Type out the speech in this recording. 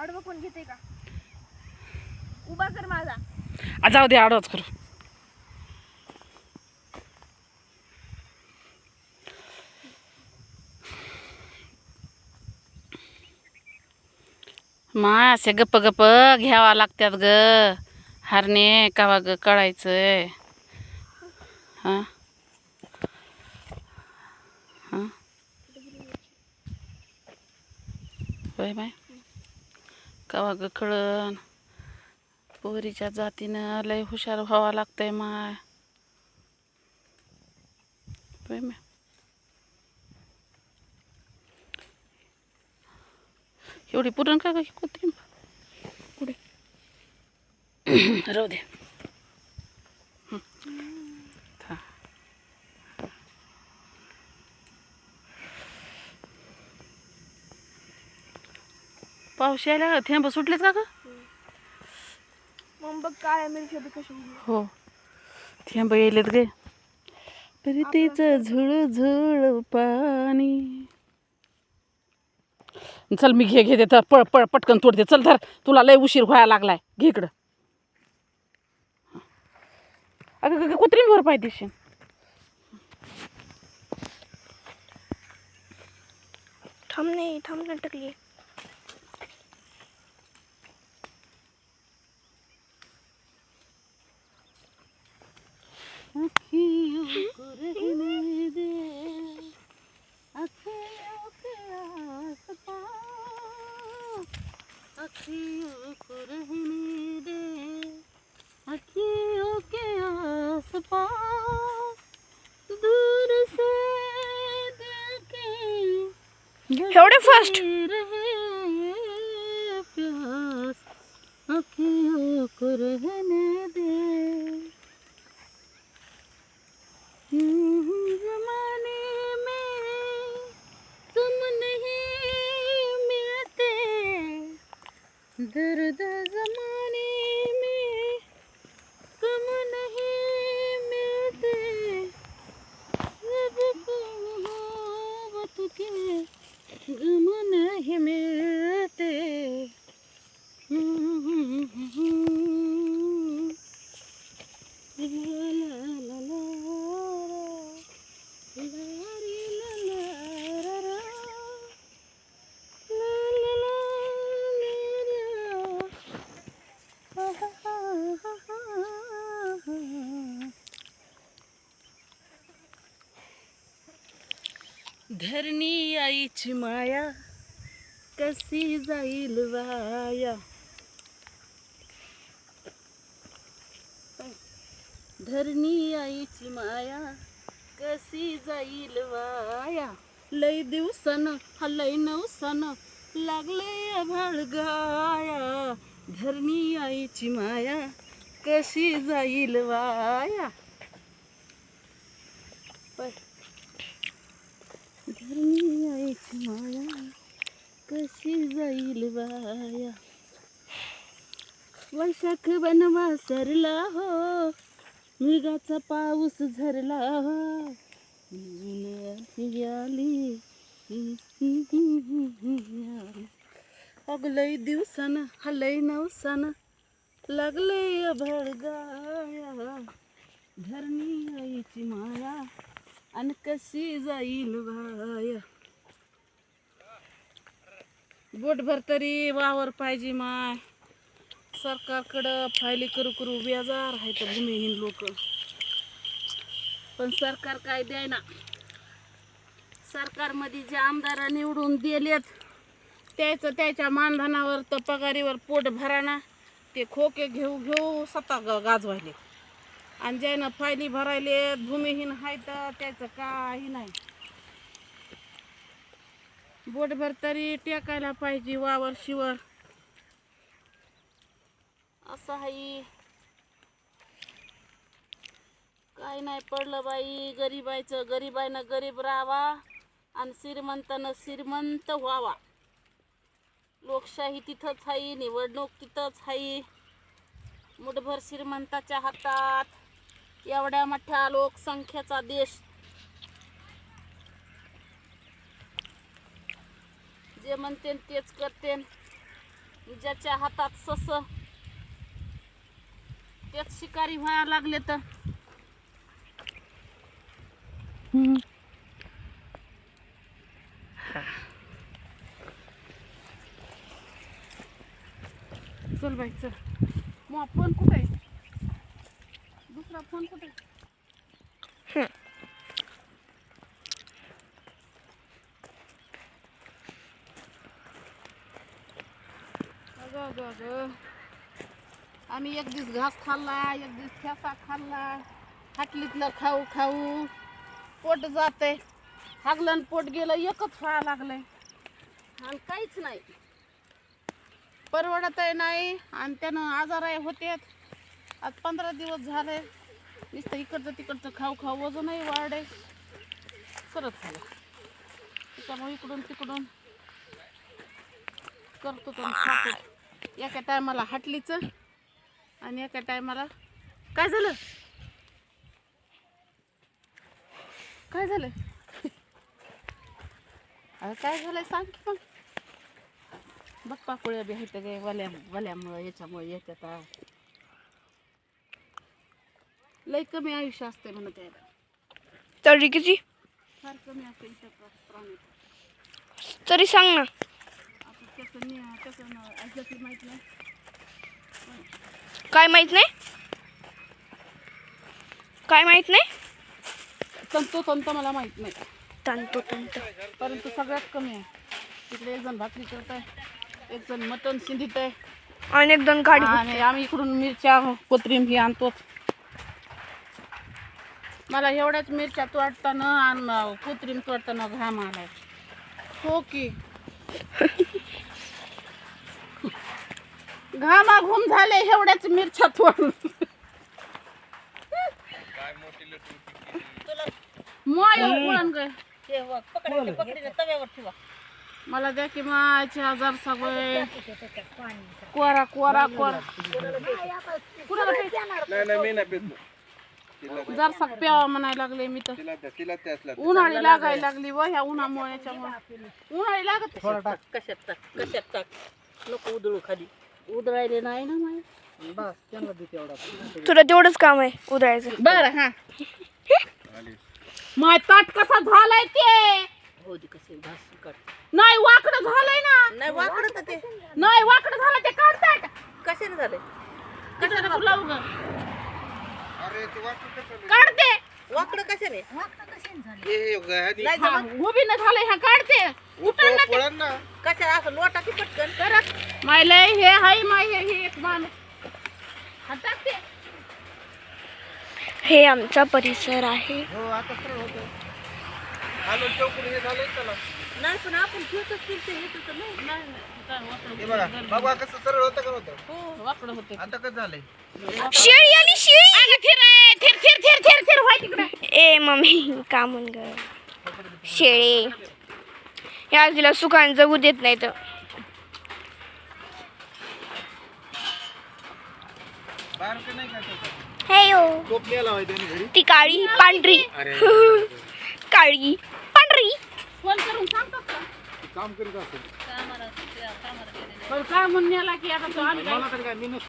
आडवं कोण घेते का? उभा कर माझा. आ, जाऊ दे आडवच कर. मा असे गप्प गप्प घ्यावा लागतात ग. हरणे कावा ग कळायचं हां? हां? Bye bye. कवा गखळण पोरीच्या जातीनं लय हुशार व्हावं लागतंय माय. एवढी पुरण का काही कुत्री पुढे. राहू दे. पाऊस यायला. थेंब सुटलेत का ग? मग बघ काळ्या मिरच्या बी कशी उगल्या. हो. थेंब येलेत गे. प्रीतीच झुळ झुळ पाणी. चल मी घे घे तर पळ पळ पटकन तोडते चल धर. तुला लय उशीर व्हायला लागलाय. घे इकडं. अगं अगं कुत्रीम भर पाय दिशी थांब नाही थांब नाही टकली एवढे फास्ट धरणी आईची माया कशी जाईल वाया? धरणी आईची माया कशी जाईल वाया? लय दिवसान हा लय नवसान लागले भाळ गाया. धरणी आईची माया कशी जाईल वाया? पाय. आईची माया कशी जाईल बाया वैशाख बनवा सरला हो मृगाचा पाऊस झरला हो. आली हो. अग लय दिवसान हलय नवसान लागलय भरगाया. धरणी आईची माया. आणि कशी जाईल वाया बोटभर तरी वावर पाहिजे माय. सरकारकडं फायली करू करू बेजार तर भूमिहीन लोक. पण सरकार काय द्यायना सरकारमध्ये जे आमदार निवडून दिलेत त्याचं त्याच्या मानधनावर तर पगारीवर पोट भराना. ते खोके घेऊ घेऊ स्वतः ग- गाजवायले आणि ज्यानं फायली भरायले भूमिहीन आहेत त्याचं काही नाही. बोटभर तरी टेकायला पाहिजे वावर शिवर. असं आहे काय नाही पडलं बाई गरीबायचं गरीबाईनं गरीब राहावा आणि श्रीमंतानं श्रीमंत व्हावा. लोकशाही तिथंच आहे निवडणूक तिथंच आहे मुठभर श्रीमंताच्या हातात. एवढ्या मोठ्या लोकसंख्येचा देश. जे म्हणते तेच करते ज्याच्या हातात सस तेच शिकारी व्हायला लागले तर. चल बाई चल. मग फोन कुठे दुसरा फोन कुठे? अगं अगं आम्ही एक दिवस घास खाल्ला एक दिवस ठेसा खाल्ला. हाटलीतलं खाऊ खाऊ. पोट जाते हागलं पोट गेलं एकच व्हायला लागलंय. आणि काहीच नाही. परवडत आहे नाही आणि त्यानं आजार होते आज पंधरा दिवस झाले. नुसतं इकडचं तिकडचं खाऊ खाऊ वजनही आहे करत झालं त्याच्यामुळे इकडून तिकडून करतो तो खातो. एका टायमाला हाटलीचं आणि एका टायमाला काय झालं? काय झालं? अगं काय झालंय सांग की मग. बघ पाकुळ्या बी आहेत गे वल्या वल्यामुळं याच्यामुळे याच्यात लय कमी आयुष्य असते म्हणत यायला तरी किती? फार कमी असते प्राणी तरी सांग ना. आता त्याचं नि त्याचं न- ऐकलं माहीत नाही. काय माहीत नाही? काय माहीत नाही? तंतो तंत मला माहीत नाही. तंतू तंत. परंतु सगळ्यात कमी आहे. तिकडे एक जण भाकरी करत आहे एक जण मटण शिंदित आहे आणि एक दोन गाडी आणि आम्ही इकडून मिरच्या कोथिंबीर ही आणतो. मला एवढ्याच मिरच्या तोडताना आणि कोथिंबीर तोडताना घाम आलाय. हो की? घामा घुम झाले एवढ्याच मिरच्या तोडून. मला द्या की माझे हजार सगळे कोरा कोरा कोरा. कुणाला नाही नाही मी नाही पेत जर सक प्यावा म्हणायला लागले मी तर. तिला द्या तिला त्याच लागते. उन्हाळी लागायला लागली. व ह्या उन्हामुळे याच्यामुळे. उन्हाळी लागत कशात टाक? कशात टाक? नको उधळू खाली. उधळायले नाही ना माय. तुला तेवढंच काम आहे उधळायचं. बर हा. माय ताट कसा झालाय ते? हो दे कसे घास काढ. नाही वाकडं झालंय ना. नाही वाकडं तर ते. नाही वाकडं झालं ते काढताट कशाने झाले कशाला तुला उगं? अरे तू वाटू कसं काढते. वाकडं कशाने हे. उभी न झालंय हा काढते. उठण ना ते. कशाला असं लोटा की पटकन? करत हे हाय माय हे हे एक माणूस. हा टाकते हे आमचा परिसर आहे. हो हे झालं नाही पण आपण घेतच फिरते हे तर नाही नाही, हे बघा बघा कसं सरळ होतं का होतं हो, वाकडं होते. आता कसं झालंय? शेळी आली शेळी! अगं थिर आहे, थिर थिर थिर थिर थिर व्हाय तिकडे. ए मम्मी का म्हण ग. शेळी. या तिला सुखान जगू देत नाही तर. का हे यो. टोप घरी. ती काळी पांढरी. अरे. काळी पांढरी. फोन करून सांगतात का? काम करीत असेल. पण काय म्हणण्याला की आता तो आम्ही काय मला तरी काय मी नसतो